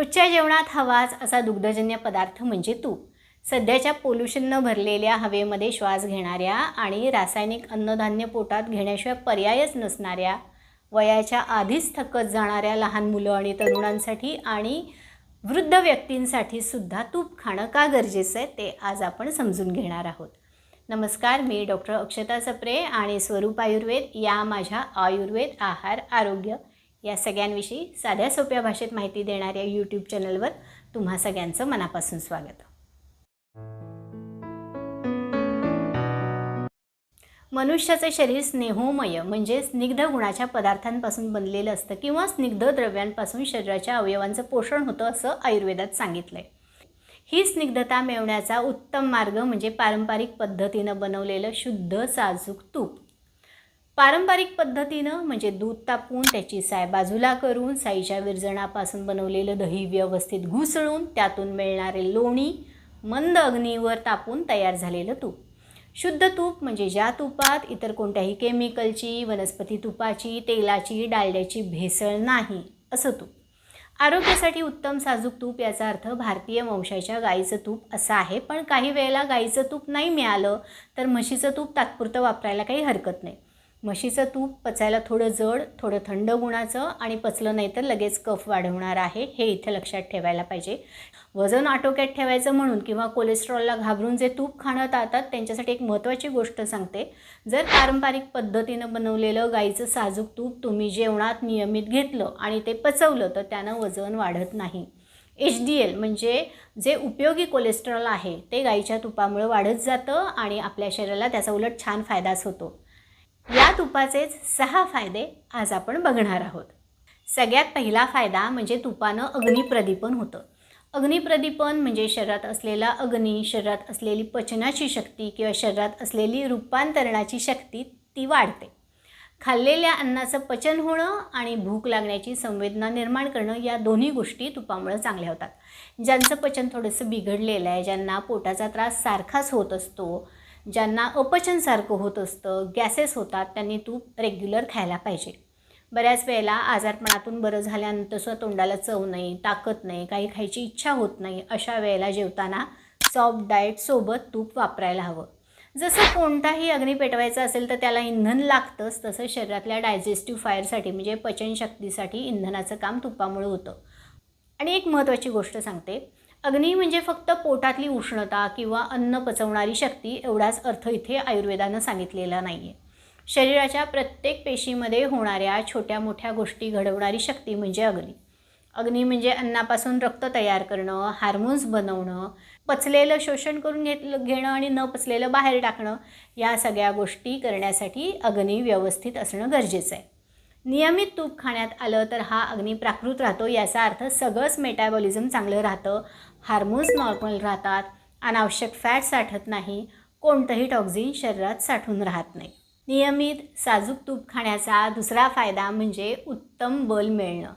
रोजच्या जेवणात हवाच असा दुग्धजन्य पदार्थ म्हणजे तूप. सध्याच्या पोल्युशननं भरलेल्या हवेमध्ये श्वास घेणाऱ्या आणि रासायनिक अन्नधान्य पोटात घेण्याशिवाय पर्यायच नसणाऱ्या वयाच्या आधीच थकत जाणाऱ्या लहान मुलं आणि तरुणांसाठी आणि वृद्ध व्यक्तींसाठी सुद्धा तूप खाणं का गरजेचं आहे ते आज आपण समजून घेणार आहोत. नमस्कार मी डॉक्टर अक्षता सप्रे आणि स्वरूप आयुर्वेद या माझ्या आयुर्वेद आहार आरोग्य या सगळ्यांविषयी साध्या सोप्या भाषेत माहिती देणाऱ्या यूट्यूब चॅनलवर तुम्हा सगळ्यांचं मनापासून स्वागत. मनुष्याचे शरीर स्नेहोमय म्हणजे स्निग्ध गुणाच्या पदार्थांपासून बनलेलं असतं किंवा स्निग्ध द्रव्यांपासून शरीराच्या अवयवांचं पोषण होतं असं आयुर्वेदात सांगितलं ही स्निग्धता मिळवण्याचा उत्तम मार्ग म्हणजे पारंपरिक पद्धतीनं बनवलेलं शुद्ध साजूक तूप. पारंपरिक पद्धतीनं म्हणजे दूध तापवून त्याची साय बाजूला करून साईच्या विरजणापासून बनवलेलं दही व्यवस्थित घुसळून त्यातून मिळणारे लोणी मंद अग्नीवर तापून तयार झालेलं तूप. शुद्ध तूप म्हणजे ज्या तुपात इतर कोणत्याही केमिकलची वनस्पती तुपाची तेलाची डालड्याची भेसळ नाही असं तूप. आरोग्यासाठी उत्तम साजूक तूप याचा अर्थ भारतीय वंशाच्या गाईचं तूप असं आहे पण काही वेळेला गाईचं तूप नाही मिळालं तर म्हशीचं तूप तात्पुरतं वापरायला काही हरकत नाही. म्हशीचं तूप पचायला थोडं जड थोडं थंड गुणाचं आणि पचलं नाही तर लगेच कफ वाढवणार आहे हे इथे लक्षात ठेवायला पाहिजे. वजन आटोक्यात ठेवायचं म्हणून किंवा कोलेस्ट्रॉलला घाबरून जे तूप खाणं टाळतात त्यांच्यासाठी एक महत्त्वाची गोष्ट सांगते. जर पारंपरिक पद्धतीनं बनवलेलं गाईचं साजूक तूप तुम्ही जेवणात नियमित घेतलं आणि ते पचवलं तर त्यानं वजन वाढत नाही. एच डी एल म्हणजे जे उपयोगी कोलेस्ट्रॉल आहे ते गाईच्या तुपामुळे वाढत जातं आणि आपल्या शरीराला त्याचा उलट छान फायदाच होतो. या तुपाचेच सहा फायदे आज आपण बघणार आहोत. सगळ्यात पहिला फायदा म्हणजे तुपानं अग्निप्रदीपन होतं. अग्निप्रदीपन म्हणजे शरीरात असलेला अग्नी शरीरात असलेली पचनाची शक्ती किंवा शरीरात असलेली रूपांतरणाची शक्ती ती वाढते. खाल्लेल्या अन्नाचं पचन होणं आणि भूक लागण्याची संवेदना निर्माण करणं या दोन्ही गोष्टी तुपामुळं चांगल्या होतात. ज्यांचं पचन थोडंसं बिघडलेलं आहे ज्यांना पोटाचा त्रास सारखाच होत असतो ज्यांना अपचनसारखं होत असतं गॅसेस होतात त्यांनी तूप रेग्युलर खायला पाहिजे. बऱ्याच वेळेला आजारपणातून बरं झाल्यानंतर सुद्धा तोंडाला चव नाही ताकद नाही काही खायची इच्छा होत नाही अशा वेळेला जेवताना सॉफ्ट डाएटसोबत तूप वापरायला हवं. जसं कोणताही अग्नी पेटवायचा असेल तर त्याला इंधन लागतंच तसं शरीरातल्या डायजेस्टिव्ह फायरसाठी म्हणजे पचनशक्तीसाठी इंधनाचं काम तुपामुळे होतं. आणि एक महत्त्वाची गोष्ट सांगते अग्नी म्हणजे फक्त पोटातली उष्णता किंवा अन्न पचवणारी शक्ती एवढाच अर्थ इथे आयुर्वेदानं सांगितलेला नाही आहे शरीराच्या प्रत्येक पेशीमध्ये होणाऱ्या छोट्या मोठ्या गोष्टी घडवणारी शक्ती म्हणजे अग्नी. अग्नी म्हणजे अन्नापासून रक्त तयार करणं हार्मोन्स बनवणं पचलेलं शोषण करून घेतलं घेणं आणि न पचलेलं बाहेर टाकणं या सगळ्या गोष्टी करण्यासाठी अग्नी व्यवस्थित असणं गरजेचं आहे. नियमित तूप खाण्यात आलं तर हा अग्नी प्राकृत राहतो याचा अर्थ सगळंच मेटाबॉलिझम चांगलं राहतं. हार्मोन्स नॉर्मल राहतात. अनावश्यक फॅट साठत नाही. कोणतंही टॉक्झिन शरीरात साठून राहत नाही. नियमित साजूक तूप खाण्याचा दुसरा फायदा म्हणजे उत्तम बल मिळणं.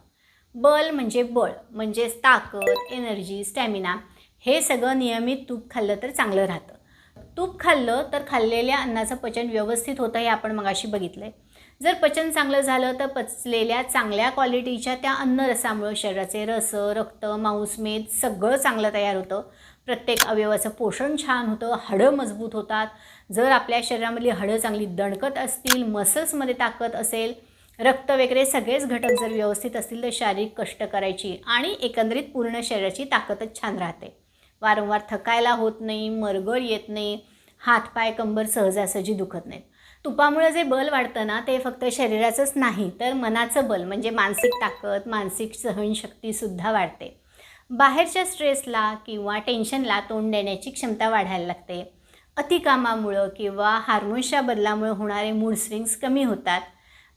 बल म्हणजे बळ म्हणजेच ताकद एनर्जी स्टॅमिना हे सगळं नियमित तूप खाल्लं तर चांगलं राहतं. तूप खाल्लं तर खाल्लेल्या अन्नाचं पचन व्यवस्थित होतं हे आपण मगाशी बघितलं आहे जर पचन चांगलं झालं तर पचलेल्या चांगल्या क्वालिटीच्या त्या अन्नरसामुळं शरीराचे रस रक्त मांसमेद सगळं चांगलं तयार होतं. प्रत्येक अवयवाचं पोषण छान होतं हाडं मजबूत होतात. जर आपल्या शरीरामधली हाडं चांगली दणकत असतील मसल्समध्ये ताकद असेल रक्त वगैरे सगळेच घटक जर व्यवस्थित असतील तर शारीरिक कष्ट करायची आणि एकंदरीत पूर्ण शरीराची ताकदच छान राहते. वारंवार थकायला होत नाही मरगळ येत नाही हातपाय कंबर सहजासहजी दुखत नाहीत. तुपामुळं जे बल वाढतं ना ते फक्त शरीराचंच नाही तर मनाचं बल म्हणजे मानसिक ताकद मानसिक सहनशक्तीसुद्धा वाढते. बाहेरच्या स्ट्रेसला किंवा टेन्शनला तोंड देण्याची क्षमता वाढायला लागते. अतिकामामुळं किंवा हार्मोन्सच्या बदलामुळे होणारे मूड स्विंग्स कमी होतात.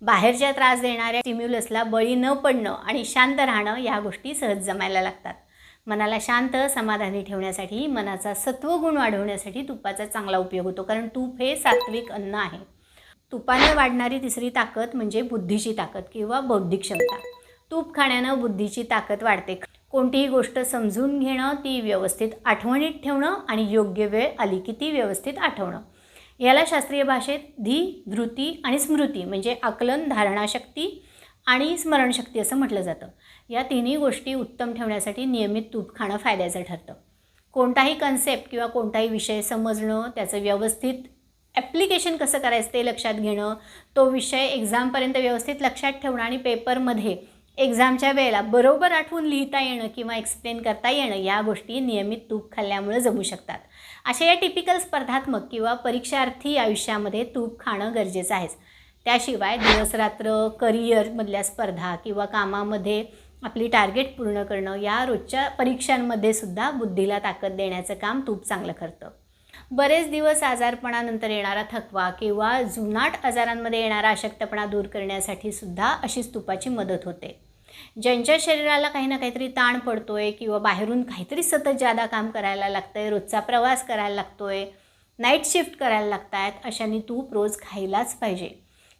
बाहेरच्या त्रास देणाऱ्या स्टिम्युलसला बळी न पडणं आणि शांत राहणं या गोष्टी सहज जमायला लागतात. मनाला शांत समाधानी ठेवण्यासाठी मनाचा सत्वगुण वाढवण्यासाठी तुपाचा चांगला उपयोग होतो कारण तूप हे सात्विक अन्न आहे. तुपाने वाढणारी तिसरी ताकद म्हणजे बुद्धीची ताकद किंवा बौद्धिक क्षमता. तूप खाण्यानं बुद्धीची ताकद वाढते. कोणतीही गोष्ट समजून घेणं ती व्यवस्थित आठवणीत ठेवणं आणि योग्य वेळ आली की ती व्यवस्थित आठवणं. याला शास्त्रीय भाषेत धी धृती आणि स्मृती म्हणजे आकलन धारणाशक्ती आणि स्मरणशक्ती असं म्हटलं जातं. या तिन्ही गोष्टी उत्तम ठेवण्यासाठी नियमित तूप खाणं फायद्याचं ठरतं. कोणताही कन्सेप्ट किंवा कोणताही विषय समजणं त्याचं व्यवस्थित ॲप्लिकेशन कसं करायचं ते लक्षात घेणं तो विषय एक्झामपर्यंत व्यवस्थित लक्षात ठेवणं आणि पेपरमध्ये एक्झामच्या वेळेला बरोबर आठवून लिहिता येणं किंवा एक्सप्लेन करता येणं या गोष्टी नियमित तूप खाल्ल्यामुळे जगू शकतात. अशा या टिपिकल स्पर्धात्मक किंवा परीक्षार्थी आयुष्यामध्ये तूप खाणं गरजेचं आहेच त्याशिवाय दिवसरात्र करिअरमधल्या स्पर्धा किंवा कामामध्ये आपली टार्गेट पूर्ण करणं या रोजच्या परीक्षांमध्ये सुद्धा बुद्धीला ताकद देण्याचं काम तूप चांगलं करतं. बरेच दिवस आजारपणानंतर येणारा थकवा किंवा जुनाट आजारांमध्ये येणारा अशक्तपणा दूर करण्यासाठी सुद्धा अशीच तुपाची मदत होते. ज्यांच्या शरीराला काही ना काहीतरी ताण पडतोय किंवा बाहेरून काहीतरी सतत जादा काम करायला लागतंय रोजचा प्रवास करायला लागतोय नाईट शिफ्ट करायला लागत आहेत अशांनी तूप रोज खायलाच पाहिजे.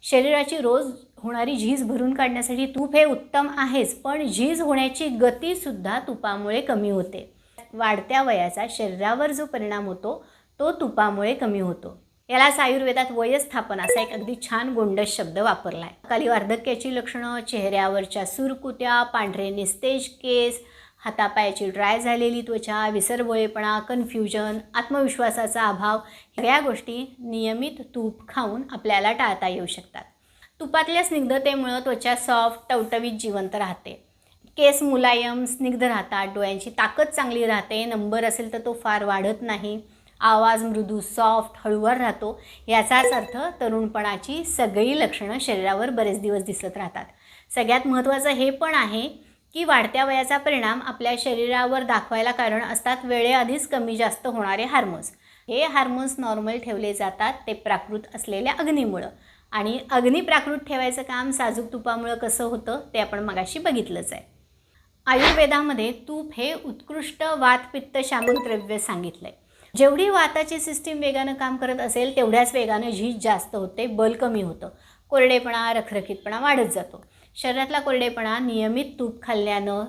शरीराची रोज होणारी झीज भरून काढण्यासाठी तूप हे उत्तम आहेच पण झीज होण्याची गतीसुद्धा तुपामुळे कमी होते. वाढत्या वयाचा शरीरावर जो परिणाम होतो तो तुपामुळे कमी होतो. यालाच आयुर्वेदात वयस्थापन असा एक अगदी छान गोंडस शब्द वापरला आहे खाली वार्धक्याची लक्षणं चेहऱ्यावरच्या सुरकुत्या पांढरे निस्तेज केस हातापायाची ड्राय झालेली त्वचा विसरवळेपणा कन्फ्युजन आत्मविश्वासाचा अभाव ह्या गोष्टी नियमित तूप खाऊन आपल्याला टाळता येऊ शकतात. तुपातल्या स्निग्धतेमुळं त्वचा सॉफ्ट टवटवीत जिवंत राहते. केस मुलायम स्निग्ध राहतात डोळ्यांची ताकद चांगली राहते नंबर असेल तर तो फार वाढत नाही. आवाज मृदू सॉफ्ट हळूवार राहतो याचाच अर्थ तरुणपणाची सगळी लक्षणं शरीरावर बरेच दिवस दिसत राहतात. सगळ्यात महत्त्वाचं हे पण आहे की वाढत्या वयाचा परिणाम आपल्या शरीरावर दाखवायला कारण असतात वेळेआधीच कमी जास्त होणारे हार्मोन्स हे हार्मोन्स नॉर्मल ठेवले जातात ते प्राकृत असलेल्या अग्नीमुळं. आणि अग्नी प्राकृत ठेवायचं काम साजूक तुपामुळं कसं होतं ते आपण मगाशी बघितलंच आहे. आयुर्वेदामध्ये तूप हे उत्कृष्ट वातपित्त शामक द्रव्य सांगितलं आहे जेवढी वाताची सिस्टीम वेगानं काम करत असेल तेवढ्याच वेगानं झीज जास्त होते बल कमी होतं. कोरडेपणा रखरखीतपणा वाढत जातो. शरीरातला कोरडेपणा नियमित तूप खाल्ल्यानं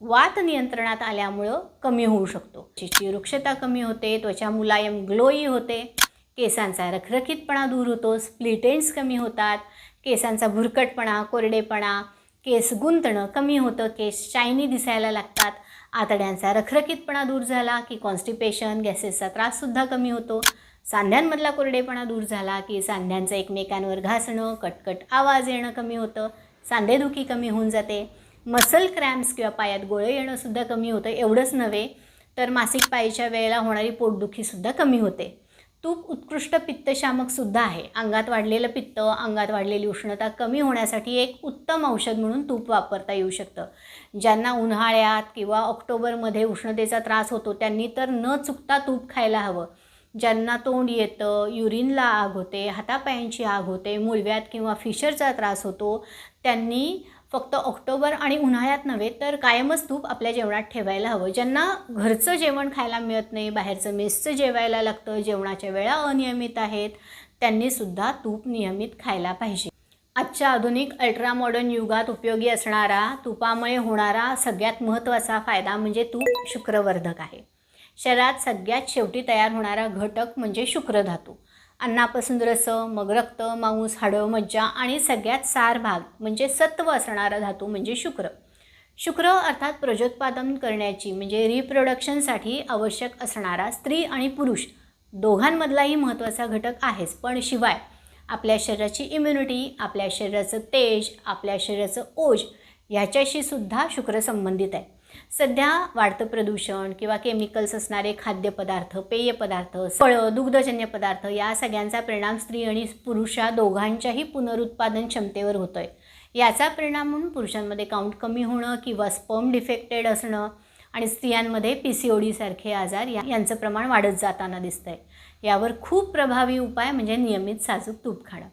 वात नियंत्रणात आल्यामुळं कमी होऊ शकतो. चिची वृक्षता कमी होते त्वचा मुलायम ग्लोई होते. केसांचा रखरखीतपणा दूर होतो स्प्लिटेंट्स कमी होतात. केसांचा भुरकटपणा कोरडेपणा केस गुंतणं कमी होतं केस शायनी दिसायला लागतात. आतड्यांचा रखरखीतपणा दूर झाला की कॉन्स्टिपेशन गॅसेसचा त्राससुद्धा कमी होतो. सांध्यांमधला कोरडेपणा दूर झाला की सांध्यांचं एकमेकांवर घासणं कटकट आवाज येणं कमी होतं सांधेदुखी कमी होऊन जाते. मसल क्रॅम्प्स किंवा पायात गोळे येणंसुद्धा कमी होतं एवढंच नव्हे तर मासिक पाळीच्या वेळेला होणारी पोटदुखीसुद्धा कमी होते. तूप उत्कृष्ट पित्तशामकसुद्धा आहे. अंगात वाढलेलं पित्त अंगात वाढलेली उष्णता कमी होण्यासाठी एक उत्तम औषध म्हणून तूप वापरता येऊ शकतं. ज्यांना उन्हाळ्यात किंवा ऑक्टोबरमध्ये उष्णतेचा त्रास होतो त्यांनी तर न चुकता तूप खायला हवं. ज्यांना तोंड येतं युरिनला आग होते हातापायांची आग होते मुळव्यात किंवा फिशरचा त्रास होतो त्यांनी फक्त ऑक्टोबर आणि उन्हाळ्यात नव्हे तर कायमच तूप आपल्या जेवणात ठेवायला हवं. ज्यांना घरचं जेवण खायला मिळत नाही बाहेरचं मेसचं जेवायला लागतं जेवणाच्या वेळा अनियमित आहेत त्यांनीसुद्धा तूप नियमित खायला पाहिजे. आजच्या आधुनिक अल्ट्रा मॉडर्न युगात उपयोगी असणारा तुपामुळे होणारा सगळ्यात महत्त्वाचा फायदा म्हणजे तूप शुक्रवर्धक आहे. शरीरात सगळ्यात शेवटी तयार होणारा घटक म्हणजे शुक्रधातू. अन्नापासून रस मग रक्त मांस हाडं मज्जा आणि सगळ्यात सार भाग म्हणजे सत्व असणारा धातू म्हणजे शुक्र. शुक्र अर्थात प्रजोत्पादन करण्याची म्हणजे रिप्रोडक्शनसाठी आवश्यक असणारा स्त्री आणि पुरुष. दोघांमधलाही महत्त्वाचा घटक आहेच पण शिवाय आपल्या शरीराची इम्युनिटी आपल्या शरीराचं तेज आपल्या शरीराचं ओज ह्याच्याशी सुद्धा शुक्र संबंधित आहे. सध्या वाढतं प्रदूषण किंवा केमिकल्स असणारे खाद्यपदार्थ पेय पदार्थ फळं दुग्धजन्य पदार्थ या सगळ्यांचा परिणाम स्त्री आणि पुरुषा दोघांच्याही पुनरुत्पादन क्षमतेवर होतो आहे याचा परिणाम म्हणून पुरुषांमध्ये काउंट कमी होणं किंवा स्पर्म डिफेक्टेड असणं आणि स्त्रियांमध्ये पी सी ओ डीसारखे आजार या यांचं प्रमाण वाढत जाताना दिसतं आहे यावर खूप प्रभावी उपाय म्हणजे नियमित साजूक तूप खाणं.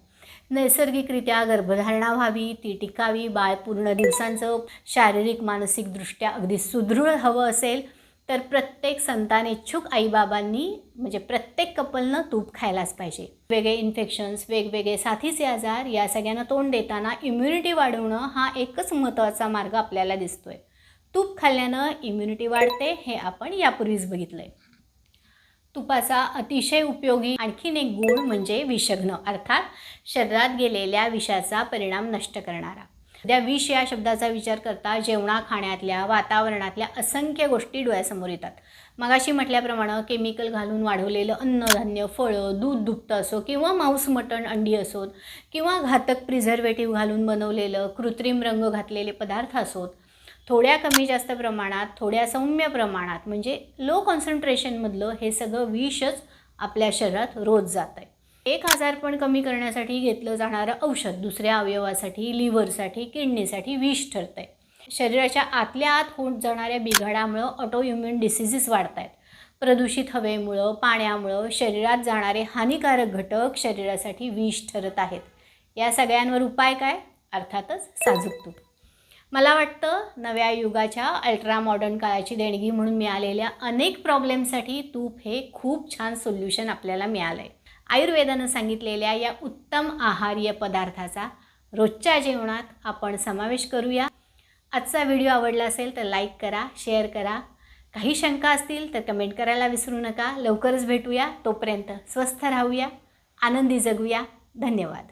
नैसर्गिकरित्या गर्भधारणा व्हावी ती टिकावी बाळ पूर्ण दिवसांचं शारीरिक मानसिकदृष्ट्या अगदी सुदृढ हवं असेल तर प्रत्येक संतानेच्छुक आईबाबांनी म्हणजे प्रत्येक कपलनं तूप खायलाच पाहिजे. वेगळे इन्फेक्शन्स वेगवेगळे साथीचे आजार या सगळ्यांना तोंड देताना इम्युनिटी वाढवणं हा एकच महत्त्वाचा मार्ग आपल्याला दिसतोय. तूप खाल्ल्यानं इम्युनिटी वाढते हे आपण यापूर्वीच बघितलं आहे तुपाचा अतिशय उपयोगी आणखीन एक गुण म्हणजे विषघ्न अर्थात शरीरात गेलेल्या विषाचा परिणाम नष्ट करणारा. त्या विष या शब्दाचा विचार करता जेवणा खाण्यातल्या वातावरणातल्या असंख्य गोष्टी डोळ्यासमोर येतात. मगाशी म्हटल्याप्रमाणे केमिकल घालून वाढवलेलं अन्नधान्य फळं दूध दुभतं असो किंवा मांस मटण अंडी असोत किंवा घातक प्रिझर्वेटिव्ह घालून बनवलेलं कृत्रिम रंग घातलेले पदार्थ असोत थोड्या कमी जास्त प्रमाणात थोड्या सौम्य प्रमाणात म्हणजे लो कॉन्सन्ट्रेशनमधलं हे सगळं विषच आपल्या शरीरात रोज जात आहे एक आजारपण कमी करण्यासाठी घेतलं जाणारं औषध दुसऱ्या अवयवासाठी लिव्हरसाठी किडनीसाठी विष ठरतं आहे शरीराच्या आतल्या आत होत जाणाऱ्या बिघाडामुळं ऑटो इम्युन डिसिजीस वाढत आहेत प्रदूषित हवेमुळं पाण्यामुळं शरीरात जाणारे हानिकारक घटक शरीरासाठी विष ठरत आहेत. या सगळ्यांवर उपाय काय? अर्थातच साजूक तूप. मला वाटतं नव्या युगाच्या अल्ट्रा मॉडर्न काळाची देणगी म्हणून मिळालेल्या अनेक प्रॉब्लेमसाठी तूप हे खूप छान सोल्युशन आपल्याला मिळालं आहे आयुर्वेदानं सांगितलेल्या या उत्तम आहार्य पदार्थाचा रोजच्या जेवणात आपण समावेश करूया. आजचा व्हिडिओ आवडला असेल तर लाईक करा शेअर करा. काही शंका असतील तर कमेंट करायला विसरू नका. लवकरच भेटूया. तोपर्यंत स्वस्थ राहूया. आनंदी जगूया. धन्यवाद.